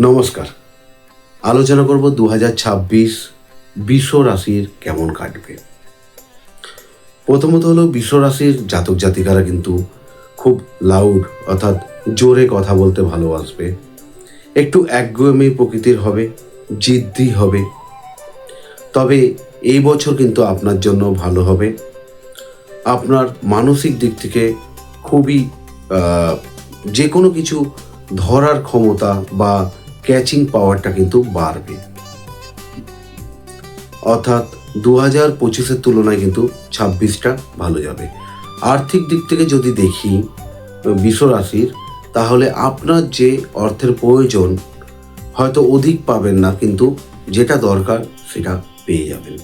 নমস্কার। আলোচনা করব দু হাজার ছাব্বিশ বিশ্ব রাশির কেমন কাটবে। প্রথমত হলো বিশ্ব রাশির জাতক জাতিকারা কিন্তু খুব লাউড অর্থাৎ জোরে কথা বলতে ভালোবাসবে। একটু একগুয়েমি প্রকৃতির হবে, জিদ্দি হবে। তবে এই বছর কিন্তু আপনার জন্য ভালো হবে। আপনার মানসিক দিক থেকে খুবই যে কোনো কিছু ধরার ক্ষমতা বা ক্যাচিং পাওয়ারটা কিন্তু বাড়বে। অর্থাৎ দু হাজার পঁচিশের তুলনায় কিন্তু ছাব্বিশটা ভালো যাবে। আর্থিক দিক থেকে যদি দেখি, বিশ্ব রাশির, তাহলে আপনার যে অর্থের প্রয়োজন, হয়তো অধিক পাবেন না, কিন্তু যেটা দরকার সেটা পেয়ে যাবেন।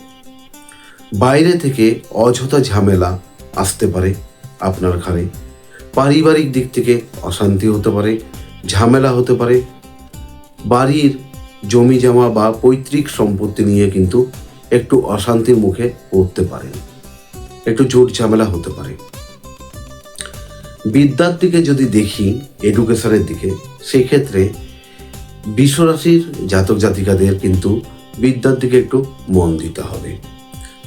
বাইরে থেকে অযথা ঝামেলা আসতে পারে আপনার ঘরে পারিবারিক দিক থেকে অশান্তি হতে পারে, ঝামেলা হতে পারে বাড়ির জমি জমা বা পৈতৃক সম্পত্তি নিয়ে কিন্তু একটু অশান্তির মুখে পড়তে পারেন। একটু জোট ঝামেলা হতে পারে। বিদ্যার দিকে যদি দেখি এডুকেশনের দিকে, সেক্ষেত্রে বিশ্বরাশির জাতক জাতিকাদের কিন্তু বিদ্যার দিকে একটু মন দিতে হবে।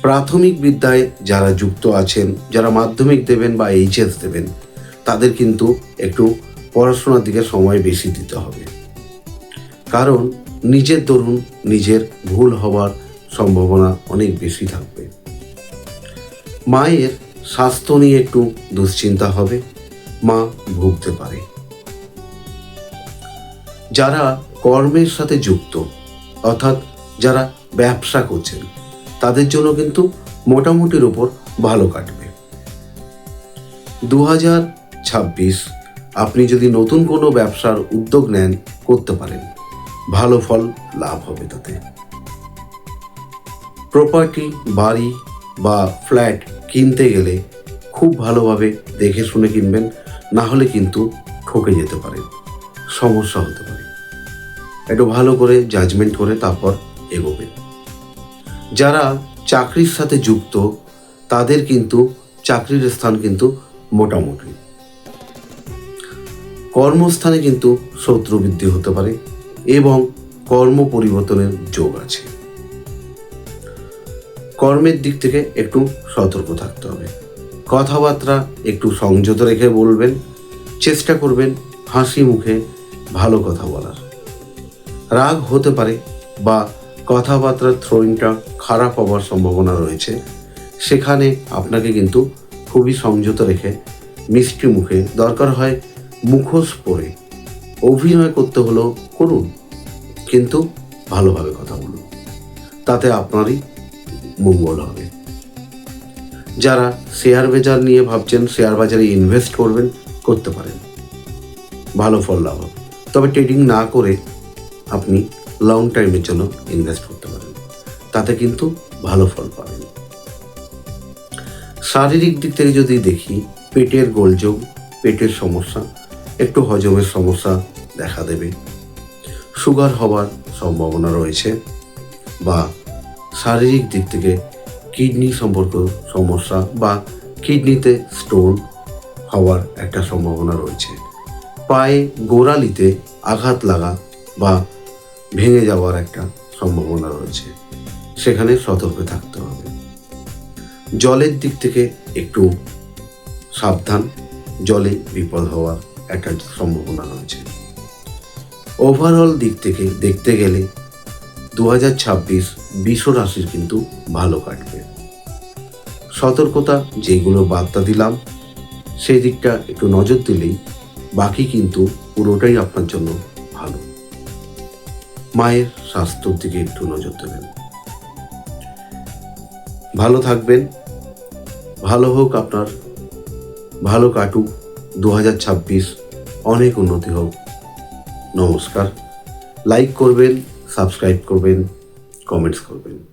প্রাথমিক বিদ্যায় যারা যুক্ত আছেন, যারা মাধ্যমিক দেবেন বা এইচএস দেবেন, তাদের কিন্তু একটু পড়াশোনার দিকে সময় বেশি দিতে হবে। কারণ নিজের দরুন নিজের ভুল হওয়ার সম্ভাবনা অনেক বেশি থাকবে। মায়ের স্বাস্থ্য নিয়ে একটু দুশ্চিন্তা হবে, মা ভুগতে পারে। যারা কর্মের সাথে যুক্ত, অর্থাৎ যারা ব্যবসা করছেন, তাদের জন্য কিন্তু মোটামুটির ওপর ভালো কাটবে। দু আপনি যদি নতুন কোনো ব্যবসার উদ্যোগ নেন, করতে পারেন। ভালো ফল লাভ হবে তাতে। প্রপার্টি বাড়ি বা ফ্ল্যাট কিনতে গেলে খুব ভালোভাবে দেখে শুনে কিনবেন, না হলে কিন্তু ঠকে যেতে পারেন সমস্যা হতে পারে। একটু ভালো করে জাজমেন্ট করে তারপর এগোবেন। যারা চাকরির সাথে যুক্ত, তাদের কিন্তু চাকরির স্থান কিন্তু মোটামুটি। কর্মস্থানে কিন্তু শত্রু বৃদ্ধি হতে পারে এবং কর্ম পরিবর্তনের যোগ আছে। কর্মের দিক থেকে একটু সতর্ক থাকতে হবে। কথাবার্তা একটু সংযত রেখে বলবেন, চেষ্টা করবেন হাসি মুখে ভালো কথা বলার। রাগ হতে পারে বা কথাবার্তার থ্রোইংটা খারাপ হওয়ার সম্ভাবনা রয়েছে। সেখানে আপনাকে কিন্তু খুবই সংযত রেখে মিষ্টি মুখে দরকার হয় মুখোশ পরে অভিনয় করতে হলেও করুন, কিন্তু ভালোভাবে কথা বলুন। তাতে আপনারই মঙ্গল হবে। যারা শেয়ার বাজার নিয়ে ভাবছেন, শেয়ার বাজারে ইনভেস্ট করবেন, করতে পারেন। ভালো ফল লাভ হবে। তবে ট্রেডিং না করে আপনি লং টাইমের জন্য ইনভেস্ট করতে পারেন। তাতে কিন্তু ভালো ফল পাবেন। শারীরিক দিক থেকে যদি দেখি, পেটের গোলযোগ, পেটের সমস্যা, একটু হজমের সমস্যা দেখা দেবে। সুগার হওয়ার সম্ভাবনা রয়েছে বা শারীরিক দিক থেকে কিডনি সম্পর্ক সমস্যা বা কিডনিতে স্টোন হওয়ার একটা সম্ভাবনা রয়েছে। পায়ে গোড়ালিতে আঘাত লাগা বা ভেঙে যাওয়ার একটা সম্ভাবনা রয়েছে। সেখানে সতর্ক থাকতে হবে। জলের দিক থেকে একটু সাবধান, জলে বিপদ হওয়ার একটা সম্ভাবনা রয়েছে। ওভারঅল দিক থেকে দেখতে গেলে দু হাজার ছাব্বিশ বিশ্ব রাশির কিন্তু ভালো কাটবে। সতর্কতা যেগুলো বার্তা দিলাম, সেই দিকটা একটু নজর দিলেই বাকি কিন্তু পুরোটাই আপনার জন্য ভালো। মায়ের স্বাস্থ্যর দিকে একটু নজর দেবেন। ভালো থাকবেন, ভালো হোক আপনার, ভালো কাটুক দু হাজার ছাব্বিশ অনেক উন্নতি হোক। নমস্কার। লাইক করবেন সাবস্ক্রাইব করবেন কমেন্টস করবেন।